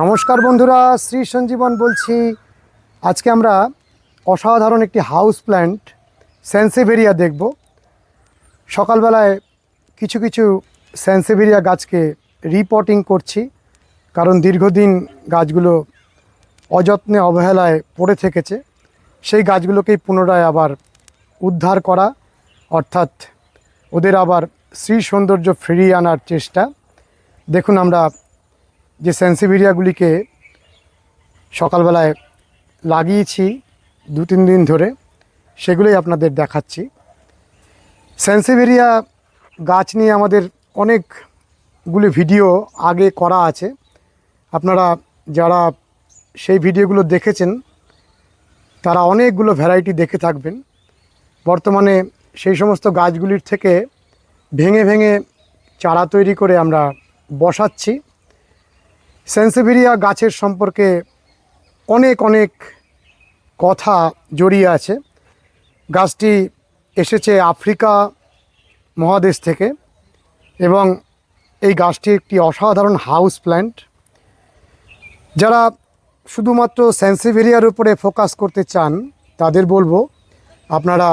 নমস্কার বন্ধুরা, শ্রী সঞ্জীবন বলছি। আজকে আমরা অসাধারণ একটি হাউস প্ল্যান্ট, সেন্সেভেরিয়া দেখব। সকালবেলায় কিছু কিছু সেন্সেভেরিয়া গাছকে রিপোর্টিং করছি, কারণ দীর্ঘদিন গাছগুলো অযত্নে, অবহেলায় পড়ে থেকেছে। সেই গাছগুলোকেই পুনরায় আবার উদ্ধার করা, অর্থাৎ ওদের আবার শ্রী সৌন্দর্য ফিরিয়ে আনার চেষ্টা। দেখুন আমরা যে সেন্সিভিরিয়াগুলিকে সকালবেলায় লাগিয়েছি দু, তিন দিন ধরে, সেগুলোই আপনাদের দেখাচ্ছি। সেন্সিভেরিয়া গাছ নিয়ে আমাদের অনেকগুলি ভিডিও আগে করা আছে। আপনারা যারা সেই ভিডিওগুলো দেখেছেন, তারা অনেকগুলো ভ্যারাইটি দেখে থাকবেন। বর্তমানে সেই সমস্ত গাছগুলির থেকে ভেঙে ভেঙে চারা তৈরি করে আমরা বসাচ্ছি। সেন্সিভিরিয়া গাছের সম্পর্কে অনেক অনেক কথা জড়িয়ে আছে। গাছটি এসেছে আফ্রিকা মহাদেশ থেকে এবং এই গাছটি একটি অসাধারণ হাউস প্ল্যান্ট। যারা শুধুমাত্র সেন্সিভেরিয়ার উপরে ফোকাস করতে চান, তাদের বলব, আপনারা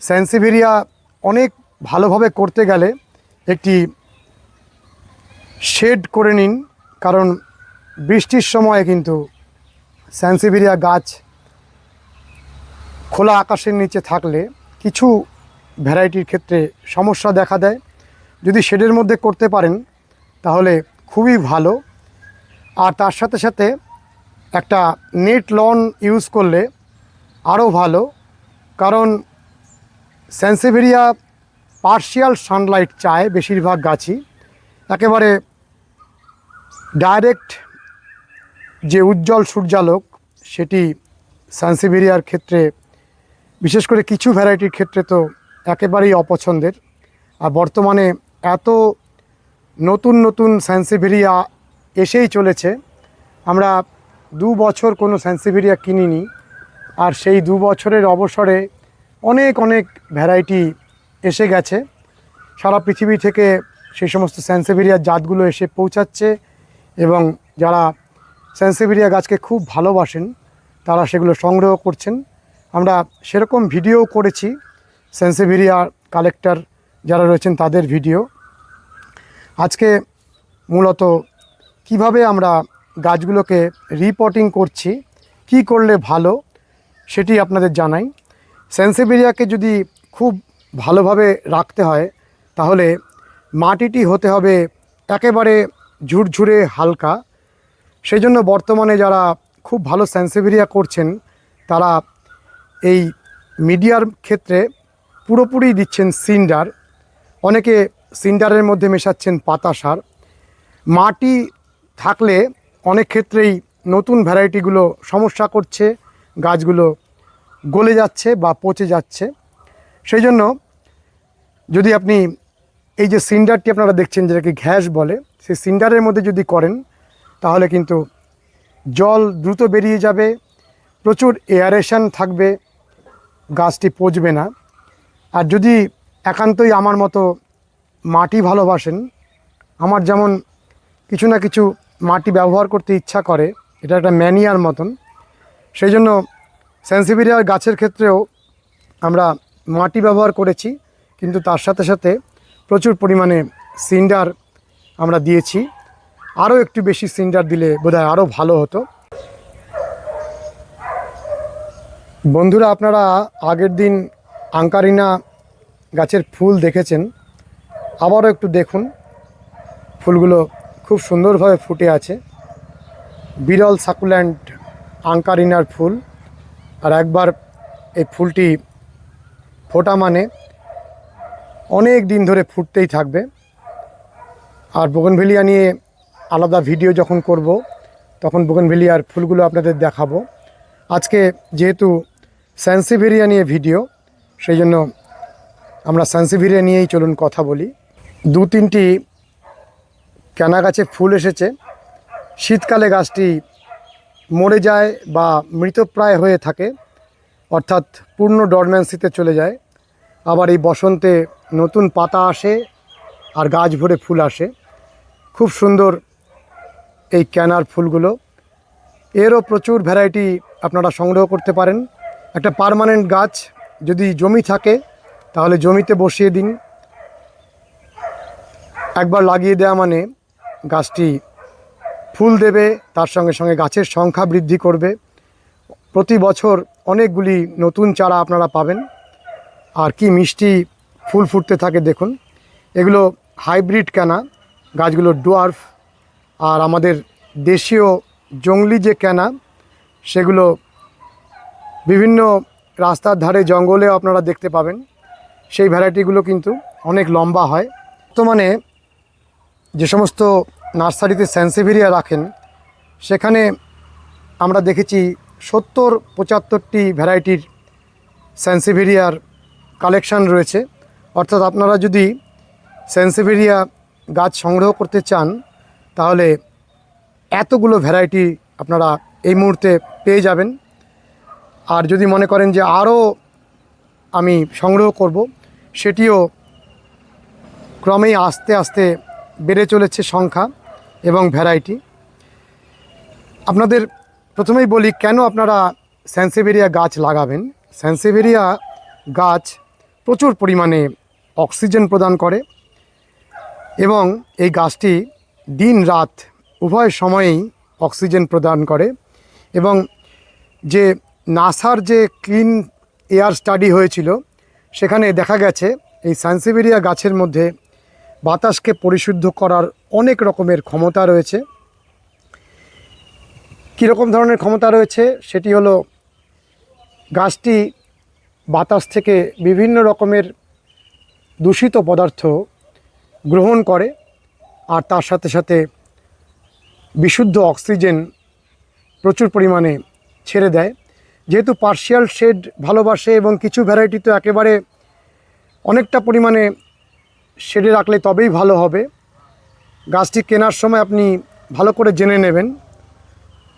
সেন্সিভেরিয়া অনেক ভালোভাবে করতে গেলে একটি শেড করে নিন। কারণ বৃষ্টির সময় কিন্তু স্যান্সিভিরিয়া গাছ খোলা আকাশের নিচে থাকলে কিছু ভ্যারাইটির ক্ষেত্রে সমস্যা দেখা দেয়। যদি শেডের মধ্যে করতে পারেন, তাহলে খুবই ভালো। আর তার সাথে সাথে একটা নেট লন ইউজ করলে আরও ভালো, কারণ সেন্সিভেরিয়া পার্শিয়াল সানলাইট চায় বেশিরভাগ গাছই। একেবারে ডাইরেক্ট যে উজ্জ্বল সূর্যালোক, সেটি সানসিভেরিয়ার ক্ষেত্রে, বিশেষ করে কিছু ভ্যারাইটির ক্ষেত্রে তো একেবারেই অপছন্দের। আর বর্তমানে এত নতুন নতুন স্যান্সিভেরিয়া এসেই চলেছে। আমরা দু বছর কোনো স্যান্সিভেরিয়া কিনিনি, আর সেই দু বছরের অবসরে অনেক অনেক ভ্যারাইটি এসে গেছে। সারা পৃথিবী থেকে সেই সমস্ত স্যান্সেভেরিয়ার জাতগুলো এসে পৌঁছাচ্ছে। এবং যারা স্যান্সেভেরিয়া গাছকে খুব ভালোবাসেন, তারা সেগুলো সংগ্রহ করছেন। আমরা সেরকম ভিডিও করেছি সেন্সেভেরিয়া কালেক্টর যারা রয়েছেন তাদের ভিডিও। আজকে মূলত কীভাবে আমরা গাছগুলোকে রিপোর্টিং করছি, কি করলে ভালো, সেটি আপনাদের জানাই। সেন্সেভেরিয়াকে যদি খুব ভালোভাবে রাখতে হয়, তাহলে মাটিটি হতে হবে একেবারে ঝুরঝুরে হালকা। সেই জন্য বর্তমানে যারা খুব ভালো সেন্সিভিরিয়া করছেন, তারা এই মিডিয়ার ক্ষেত্রে পুরোপুরি দিচ্ছেন সিন্ডার। অনেকে সিন্ডারের মধ্যে মেশাচ্ছেন পাতা সার। মাটি থাকলে অনেক ক্ষেত্রেই নতুন ভ্যারাইটিগুলো সমস্যা করছে, গাছগুলো গলে যাচ্ছে বা পচে যাচ্ছে। সেই জন্য যদি আপনি এই যে সিন্ডারটি আপনারা দেখছেন, যেটাকে ঘ্যাস বলে, সেই সিন্ডারের মধ্যে যদি করেন, তাহলে কিন্তু জল দ্রুত বেরিয়ে যাবে, প্রচুর এয়ারেশন থাকবে, গাছটি পচবে না। আর যদি একান্তই আমার মতো মাটি ভালোবাসেন, আমার যেমন কিছু না কিছু মাটি ব্যবহার করতে ইচ্ছা করে, এটা একটা ম্যানিয়ার মতন, সেই জন্য সেন্সিভিরিয়ার গাছের ক্ষেত্রেও আমরা মাটি ব্যবহার করেছি, কিন্তু তার সাথে সাথে প্রচুর পরিমাণে সিন্ডার আমরা দিয়েছি। আরও একটু বেশি সিন্ডার দিলে বোধহয় আরও ভালো হতো। বন্ধুরা, আপনারা আগের দিন আঙ্কারিনা গাছের ফুল দেখেছেন। আবারও একটু দেখুন। ফুলগুলো খুব সুন্দরভাবে ফুটে আছে। বিরল সাকুল্যান্ড আঙ্কারিনার ফুল। আর একবার এই ফুলটি ফোটা মানে অনেক দিন ধরে ফুটতেই থাকবে। আর বোগনভেলিয়া নিয়ে আলাদা ভিডিও যখন করব, তখন বোগনভেলিয়ার ফুলগুলো আপনাদের দেখাবো। আজকে যেহেতু স্যান্সিভেরিয়া নিয়ে ভিডিও, সেই জন্য আমরা স্যান্সিভেরিয়া নিয়েই চলুন কথা বলি। দু তিনটি কেনা গাছে ফুল এসেছে। শীতকালে গাছটি মরে যায় বা মৃতপ্রায় হয়ে থাকে, অর্থাৎ পূর্ণ ডরম্যান্সিতে চলে যায়। আবার এই বসন্তে নতুন পাতা আসে আর গাছ ভরে ফুল আসে। খুব সুন্দর এই ক্যানার ফুলগুলো। এরও প্রচুর ভ্যারাইটি আপনারা সংগ্রহ করতে পারেন। একটা পার্মানেন্ট গাছ যদি জমি থাকে, তাহলে জমিতে বসিয়ে দিন। একবার লাগিয়ে দেওয়া মানে গাছটি ফুল দেবে, তার সঙ্গে সঙ্গে গাছের সংখ্যা বৃদ্ধি করবে। প্রতি বছর অনেকগুলি নতুন চারা আপনারা পাবেন। আর কি মিষ্টি ফুল ফুটতে থাকে, দেখুন। এগুলো হাইব্রিড ক্যানা গাছগুলো ডোয়ার্ফ। আর আমাদের দেশীয় জংলি যে ক্যানা সেগুলো বিভিন্ন রাস্তার ধারে, জঙ্গলেও আপনারা দেখতে পাবেন। সেই ভ্যারাইটিগুলো কিন্তু অনেক লম্বা হয়। বর্তমানে যে সমস্ত নার্সারিতে স্যান্সেভেরিয়া রাখেন, সেখানে আমরা দেখেছি সত্তর পঁচাত্তরটি ভ্যারাইটির স্যান্সেভেরিয়ার কালেকশান রয়েছে। অর্থাৎ আপনারা যদি স্যান্সেভেরিয়া গাছ সংগ্রহ করতে চান, তাহলে এতগুলো ভ্যারাইটি আপনারা এই মুহূর্তে পেয়ে যাবেন। আর যদি মনে করেন যে আরও আমি সংগ্রহ করব, সেটিও ক্রমেই আস্তে আস্তে বেড়ে চলেছে সংখ্যা এবং ভ্যারাইটি। আপনাদের প্রথমেই বলি, কেন আপনারা স্যান্সেভেরিয়া গাছ লাগাবেন? স্যান্সেভেরিয়া গাছ প্রচুর পরিমাণে অক্সিজেন প্রদান করে এবং এই গাছটি দিন রাত উভয় সময়েই অক্সিজেন প্রদান করে এবং যে নাসার যে ক্লিন এয়ার স্টাডি হয়েছিল, সেখানে দেখা গেছে এই সানসিভেরিয়া গাছের মধ্যে বাতাসকে পরিশুদ্ধ করার অনেক রকমের ক্ষমতা রয়েছে। কীরকম ধরনের ক্ষমতা রয়েছে? সেটি হলো গাছটি বাতাস থেকে বিভিন্ন রকমের দূষিত পদার্থ গ্রহণ করে আর তার সাথে সাথে বিশুদ্ধ অক্সিজেন প্রচুর পরিমাণে ছেড়ে দেয়। যেহেতু পার্শিয়াল শেড ভালোবাসে এবং কিছু ভ্যারাইটি তো একেবারে অনেকটা পরিমাণে শেডে রাখলে তবেই ভালো হবে। গাছটি কেনার সময় আপনি ভালো করে জেনে নেবেন।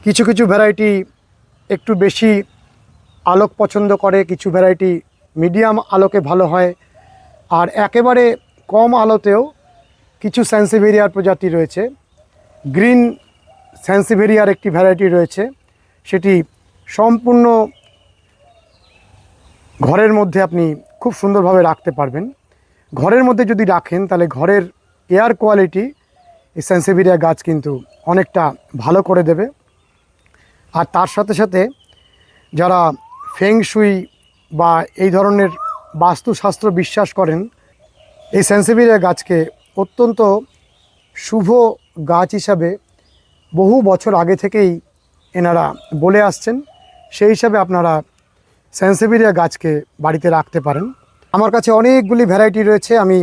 কিছু কিছু ভ্যারাইটি একটু বেশি আলোক পছন্দ করে, কিছু ভ্যারাইটি মিডিয়াম আলোকে ভালো হয়। আর একেবারে কম আলোতেও কিছু স্যান্সিভেরিয়ার প্রজাতি রয়েছে। গ্রিন স্যান্সিভেরিয়ার একটি ভ্যারাইটি রয়েছে। সেটি সম্পূর্ণ ঘরের মধ্যে আপনি খুব সুন্দরভাবে রাখতে পারবেন। ঘরের মধ্যে যদি রাখেন, তাহলে ঘরের এয়ার কোয়ালিটি এই স্যান্সিভেরিয়া গাছ কিন্তু অনেকটা ভালো করে দেবে। আর তার সাথে সাথে যারা ফেংশুই বা এই ধরনের বাস্তুশাস্ত্র বিশ্বাস করেন, এই সেন্সিভিরিয়া গাছকে অত্যন্ত শুভ গাছ হিসাবে বহু বছর আগে থেকেই এনারা বলে আসছেন। সেই হিসাবে আপনারা সেন্সিভিরিয়া গাছকে বাড়িতে রাখতে পারেন। আমার কাছে অনেকগুলি ভ্যারাইটি রয়েছে। আমি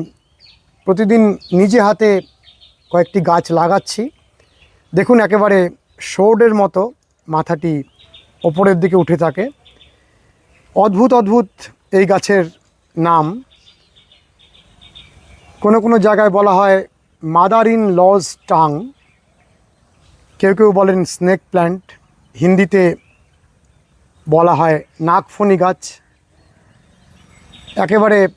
প্রতিদিন নিজে হাতে কয়েকটি গাছ লাগাচ্ছি। দেখুন, একেবারে শোর্ডের মতো মাথাটি ওপরের দিকে উঠে থাকে। অদ্ভুত অদ্ভুত এই গাছের নাম। কোনো কোনো জায়গায় বলা হয় মাদার ইন লজ টাং। কেউ কেউ বলেন স্নেক প্ল্যান্ট। হিন্দিতে বলা হয় নাকফনি গাছ। একেবারে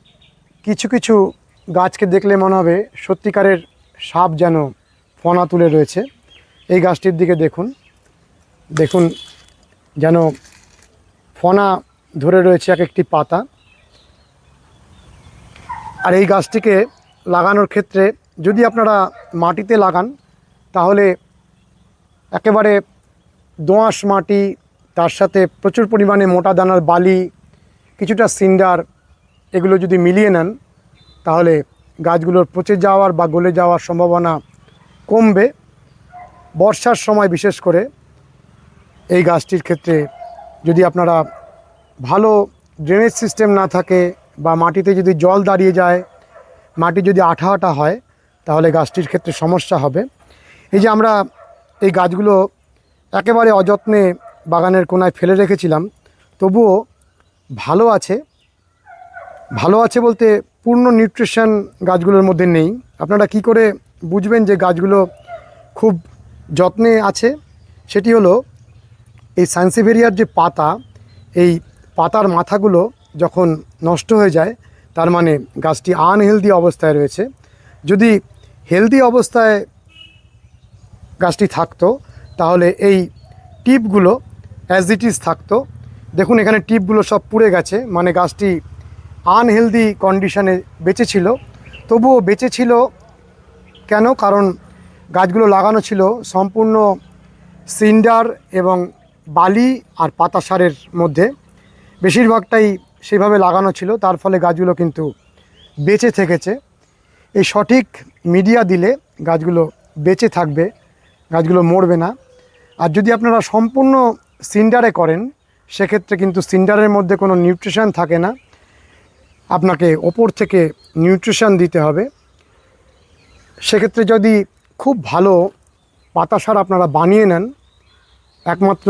কিছু কিছু গাছকে দেখলে মনে হবে সত্যিকারের সাপ যেন ফনা তুলে রয়েছে। এই গাছটির দিকে দেখুন। দেখুন যেন ফনা ধরে রয়েছে এক একটি পাতা। আর এই গাছটিকে লাগানোর ক্ষেত্রে যদি আপনারা মাটিতে লাগান, তাহলে একেবারে দোঁয়াশ মাটি, তার সাথে প্রচুর পরিমাণে মোটা দানার বালি, কিছুটা সিন্ডার এগুলো যদি মিলিয়ে নেন, তাহলে গাছগুলোর পচে যাওয়ার বা গলে যাওয়ার সম্ভাবনা কমবে। বর্ষার সময় বিশেষ করে এই গাছটির ক্ষেত্রে যদি আপনারা ভালো ড্রেনেজ সিস্টেম না থাকে বা মাটিতে যদি জল দাঁড়িয়ে যায়, মাটি যদি আঠা আঠা হয়, তাহলে গাছটির ক্ষেত্রে সমস্যা হবে। এই যে আমরা এই গাছগুলো একেবারে অযত্নে বাগানের কোনায় ফেলে রেখেছিলাম, তবুও ভালো আছে। ভালো আছে বলতে পূর্ণ নিউট্রিশন গাছগুলোর মধ্যে নেই। আপনারা কি করে বুঝবেন যে গাছগুলো খুব যত্নে আছে? সেটি হলো এই সানসিভেরিয়ার যে পাতা, এই পাতার মাথাগুলো যখন নষ্ট হয়ে যায়, তার মানে গাছটি আনহেলদি অবস্থায় রয়েছে। যদি হেলদি অবস্থায় গাছটি থাকতো, তাহলে এই টিপগুলো অ্যাজ ইট ইজ থাকতো। দেখুন, এখানে টিপগুলো সব পুড়ে গেছে মানে গাছটি আনহেলদি কন্ডিশনে বেঁচে ছিল। তবুও বেঁচে ছিল কেন? কারণ গাছগুলো লাগানো ছিল সম্পূর্ণ সিন্ডার এবং বালি আর পাতা সারের মধ্যে। বেশিরভাগটাই সেভাবে লাগানো ছিল, তার ফলে গাছগুলো কিন্তু বেঁচে থেকেছে। এই সঠিক মিডিয়া দিলে গাছগুলো বেঁচে থাকবে, গাছগুলো মরবে না। আর যদি আপনারা সম্পূর্ণ সিন্ডারে করেন, সেক্ষেত্রে কিন্তু সিন্ডারের মধ্যে কোনো নিউট্রিশন থাকে না। আপনাকে ওপর থেকে নিউট্রিশন দিতে হবে। সেক্ষেত্রে যদি খুব ভালো পাতা সার আপনারা বানিয়ে নেন, একমাত্র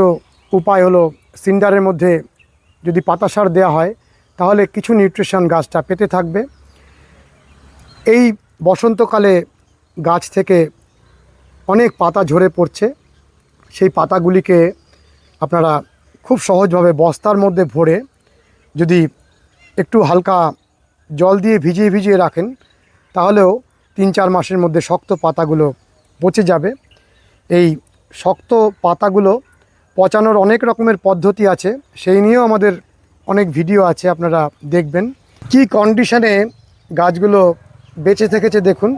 উপায় হলো সিন্ডারের মধ্যে যদি পাতা সার দেওয়া হয়, তাহলে কিছু নিউট্রিশন গাছটা পেতে থাকবে। এই বসন্তকালে গাছ থেকে অনেক পাতা ঝরে পড়ছে। সেই পাতাগুলিকে আপনারা খুব সহজভাবে বস্তার মধ্যে ভরে যদি একটু হালকা জল দিয়ে ভিজিয়ে ভিজিয়ে রাখেন, তাহলেও তিন চার মাসের মধ্যে শক্ত পাতাগুলো পচে যাবে। এই শক্ত পাতাগুলো পচানোর অনেক রকমের পদ্ধতি আছে। সেই নিয়েও আমাদের অনেক ভিডিও আছে, আপনারা দেখবেন। কি কন্ডিশনে গাছগুলো বেঁচে থেকেছে দেখুন।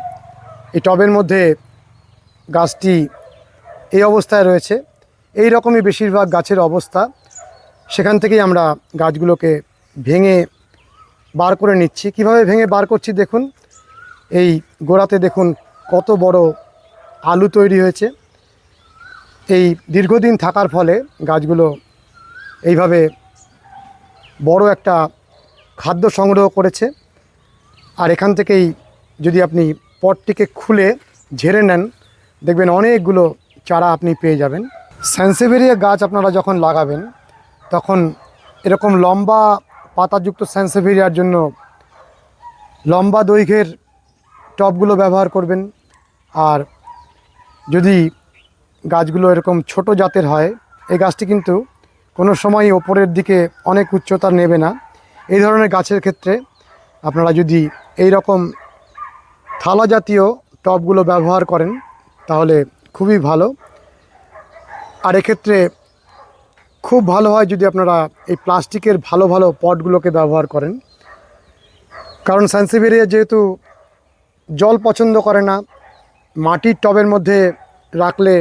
এই টবের মধ্যে গাছটি এই অবস্থায় রয়েছে। এই রকমই বেশিরভাগ গাছের অবস্থা। সেখান থেকেই আমরা গাছগুলোকে ভেঙে বার করে নিচ্ছি। কীভাবে ভেঙে বার করছি দেখুন। এই গোড়াতে দেখুন কত বড় আলু তৈরি হয়েছে। এই দীর্ঘদিন থাকার ফলে গাছগুলো এইভাবে বড় একটা খাদ্য সংগ্রহ করেছে। আর এখান থেকেই যদি আপনি পটটিকে খুলে ঝেড়ে নেন, দেখবেন অনেকগুলো চারা আপনি পেয়ে যাবেন। স্যান্সেভেরিয়া গাছ আপনারা যখন লাগাবেন, তখন এরকম লম্বা পাতাযুক্ত স্যান্সেভেরিয়ার জন্য লম্বা দৈর্ঘ্যের টবগুলো ব্যবহার করবেন। আর যদি গাছগুলো এরকম ছোট জাতের হয়, এই গাছটি কিন্তু কোনো সময় ওপরের দিকে অনেক উচ্চতা নেবে না। এই ধরনের গাছের ক্ষেত্রে আপনারা যদি এই রকম থালা জাতীয় টবগুলো ব্যবহার করেন, তাহলে খুবই ভালো। আর এক্ষেত্রে খুব ভালো হয় যদি আপনারা এই প্লাস্টিকের ভালো ভালো পটগুলোকে ব্যবহার করেন। কারণ সানসিভেরিয়া যেহেতু জল পছন্দ করে না, মাটির টবের মধ্যে রাখলে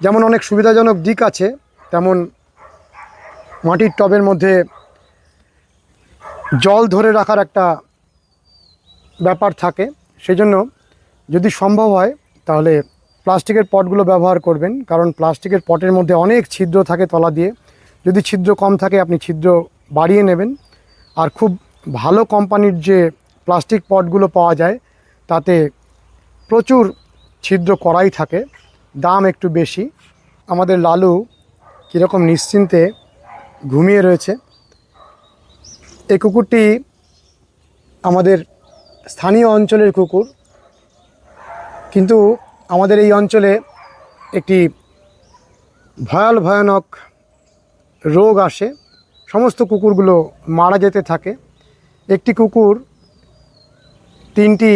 যেমন অনেক সুবিধাজনক দিক আছে, তেমন মাটির টবের মধ্যে জল ধরে রাখার একটা ব্যাপার থাকে। সেই জন্য যদি সম্ভব হয়, তাহলে প্লাস্টিকের পটগুলো ব্যবহার করবেন। কারণ প্লাস্টিকের পটের মধ্যে অনেক ছিদ্র থাকে তলা দিয়ে। যদি ছিদ্র কম থাকে, আপনি ছিদ্র বাড়িয়ে নেবেন। আর খুব ভালো কোম্পানির যে প্লাস্টিক পটগুলো পাওয়া যায়, তাতে প্রচুর ছিদ্র করাই থাকে। দাম একটু বেশি। আমাদের লালু কীরকম নিশ্চিন্তে ঘুমিয়ে রয়েছে। এই কুকুরটি আমাদের স্থানীয় অঞ্চলের কুকুর। কিন্তু আমাদের এই অঞ্চলে একটি ভয়াল ভয়ানক রোগ আসে। সমস্ত কুকুরগুলো মারা যেতে থাকে। একটি কুকুর তিনটি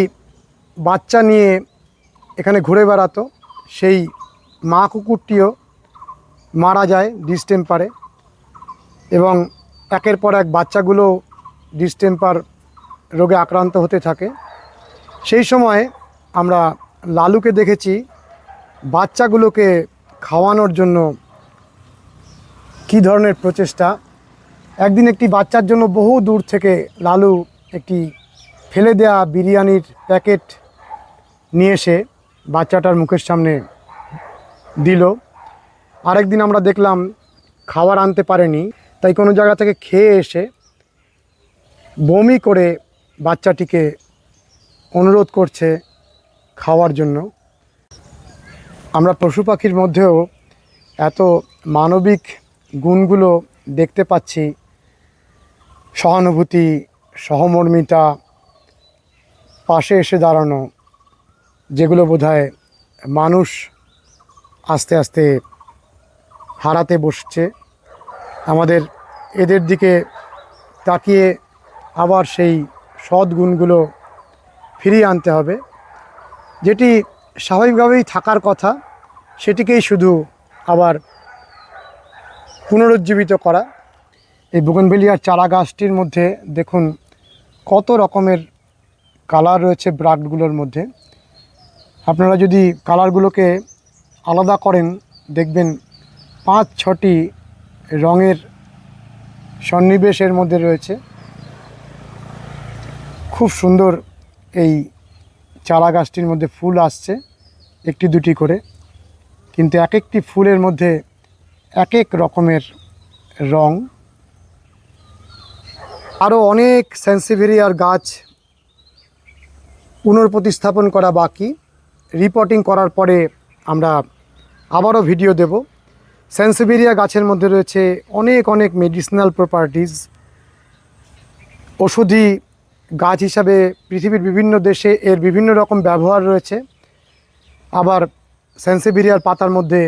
বাচ্চা নিয়ে এখানে ঘুরে বেড়াতো। সেই মা কুকুরটিও মারা যায় ডিস্টেম্পারে এবং একের পর এক বাচ্চাগুলো ডিসটেম্পার রোগে আক্রান্ত হতে থাকে। সেই সময় আমরা লালুকে দেখেছি বাচ্চাগুলোকে খাওয়ানোর জন্য কি ধরনের প্রচেষ্টা? একদিন একটি বাচ্চার জন্য বহু দূর থেকে লালু একটি ফেলে দেয়া বিরিয়ানির প্যাকেট নিয়ে এসে বাচ্চাটার মুখের সামনে দিল। আরেকদিন আমরা দেখলাম খাবার আনতে পারেনি, তাই কোনো জায়গা থেকে খেয়ে এসে বমি করে বাচ্চাটিকে অনুরোধ করছে খাওয়ার জন্য। আমরা পশু পাখির মধ্যেও এত মানবিক গুণগুলো দেখতে পাচ্ছি। সহানুভূতি, সহমর্মিতা, পাশে এসে দাঁড়ানো যেগুলো বোধহয় মানুষ আস্তে আস্তে হারাতে বসছে। আমাদের এদের দিকে তাকিয়ে আবার সেই সৎ গুণগুলো ফিরিয়ে আনতে হবে। যেটি স্বাভাবিকভাবেই থাকার কথা, সেটিকেই শুধু আবার পুনরুজ্জীবিত করা। এই বুগনভেলিয়ার চারা গাছটির মধ্যে দেখুন কত রকমের কালার রয়েছে ব্রাগগুলোর মধ্যে। আপনারা যদি কালারগুলোকে আলাদা করেন, দেখবেন পাঁচ, ছটি রঙের সন্নিবেশের মধ্যে রয়েছে। খুব সুন্দর এই চারা গাছটির মধ্যে ফুল আসছে, একটি, দুটি করে। কিন্তু এক একটি ফুলের মধ্যে এক এক রকমের রং। আরও অনেক সেন্সিভেরিয়ার গাছ পুনর্প্রতিস্থাপন করা বাকি। রিপোর্টিং করার পরে আমরা আবারও ভিডিও দেব। সেন্সিভেরিয়া গাছের মধ্যে রয়েছে অনেক অনেক মেডিসিনাল প্রপার্টিজ ওষুধি গাছ হিসাবে পৃথিবীর বিভিন্ন দেশে এর বিভিন্ন রকম ব্যবহার রয়েছে। আবার সেন্সিভেরিয়ার পাতার মধ্যে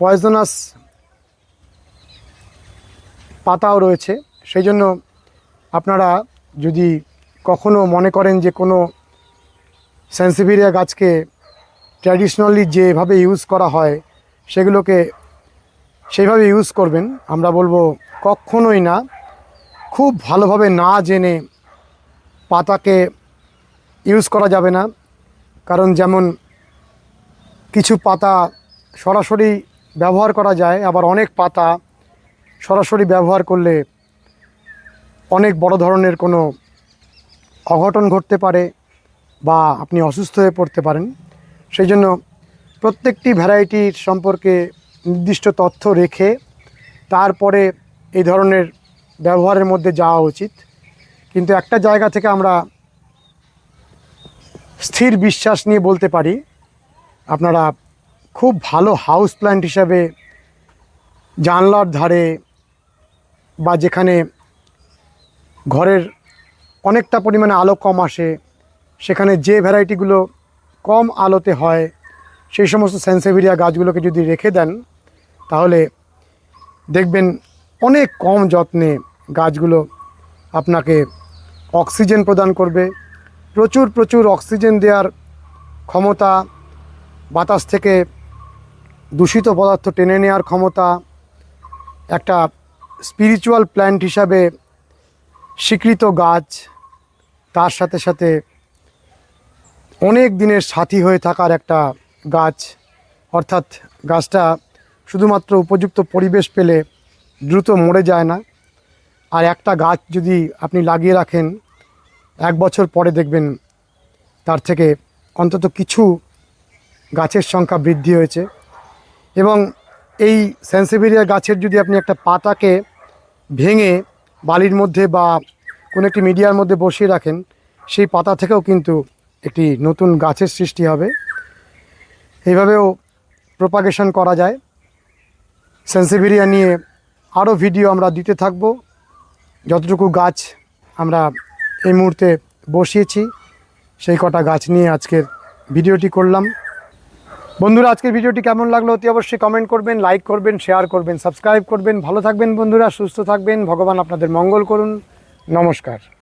পয়জনাস পাতাও রয়েছে। সেই জন্য আপনারা যদি কখনো মনে করেন যে কোনো সেন্সিভেরিয়া গাছকে ট্র্যাডিশনালি যেভাবে ইউজ করা হয়, সেগুলোকে সেইভাবে ইউজ করবেন। আমরা বলব কখনোই না। খুব ভালোভাবে না জেনে পাতাকে ইউজ করা যাবে না। কারণ যেমন কিছু পাতা সরাসরি ব্যবহার করা যায়, আবার অনেক পাতা সরাসরি ব্যবহার করলে অনেক বড় ধরনের কোনো অঘটন ঘটতে পারে। বা আপনি অসুস্থ হয়ে পড়তে পারেন। সেই জন্য প্রত্যেকটি ভ্যারাইটির সম্পর্কে নির্দিষ্ট তথ্য রেখে তারপরে এই ধরনের ব্যবহারের মধ্যে যাওয়া উচিত। কিন্তু একটা জায়গা থেকে আমরা স্থির বিশ্বাস নিয়ে বলতে পারি, আপনারা খুব ভালো হাউস প্ল্যান্ট হিসাবে জানলার ধারে বা যেখানে ঘরের অনেকটা পরিমাণে আলো কম আসে সেখানে যে ভ্যারাইটিগুলো কম আলোতে হয়, সেই সমস্ত সেন্সেভিরিয়া গাছগুলোকে যদি রেখে দেন, তাহলে দেখবেন অনেক কম যত্নে গাছগুলো আপনাকে অক্সিজেন প্রদান করবে। প্রচুর প্রচুর অক্সিজেন দেওয়ার ক্ষমতা, বাতাস থেকে দূষিত পদার্থ টেনে নেওয়ার ক্ষমতা, একটা স্পিরিচুয়াল প্ল্যান্ট হিসাবে স্বীকৃত গাছ, তার সাথে সাথে অনেক দিনের সাথী হয়ে থাকার একটা গাছ। অর্থাৎ গাছটা শুধুমাত্র উপযুক্ত পরিবেশ পেলে দ্রুত মরে যায় না। আর একটা গাছ যদি আপনি লাগিয়ে রাখেন, এক বছর পরে দেখবেন তার থেকে অন্তত কিছু গাছের সংখ্যা বৃদ্ধি হয়েছে। এবং এই সেন্সিভেরিয়া গাছের যদি আপনি একটা পাতাকে ভেঙে বালির মধ্যে বা কোনো একটি মিডিয়ার মধ্যে বসিয়ে রাখেন, সেই পাতা থেকেও কিন্তু একটি নতুন গাছের সৃষ্টি হবে। এইভাবেও প্রপাগেশন করা যায়। সেন্সিভেরিয়া নিয়ে আরও ভিডিও আমরা দিতে থাকব। যতটুকু গাছ আমরা এই মুহূর্তে বসিয়েছি, সেই কটা গাছ নিয়ে আজকের ভিডিওটি করলাম। বন্ধুরা, আজকের ভিডিওটি কেমন লাগল অতি অবশ্যই কমেন্ট করবেন লাইক করবেন শেয়ার করবেন সাবস্ক্রাইব করবেন। ভালো থাকবেন বন্ধুরা, সুস্থ থাকবেন। ভগবান আপনাদের মঙ্গল করুন। নমস্কার।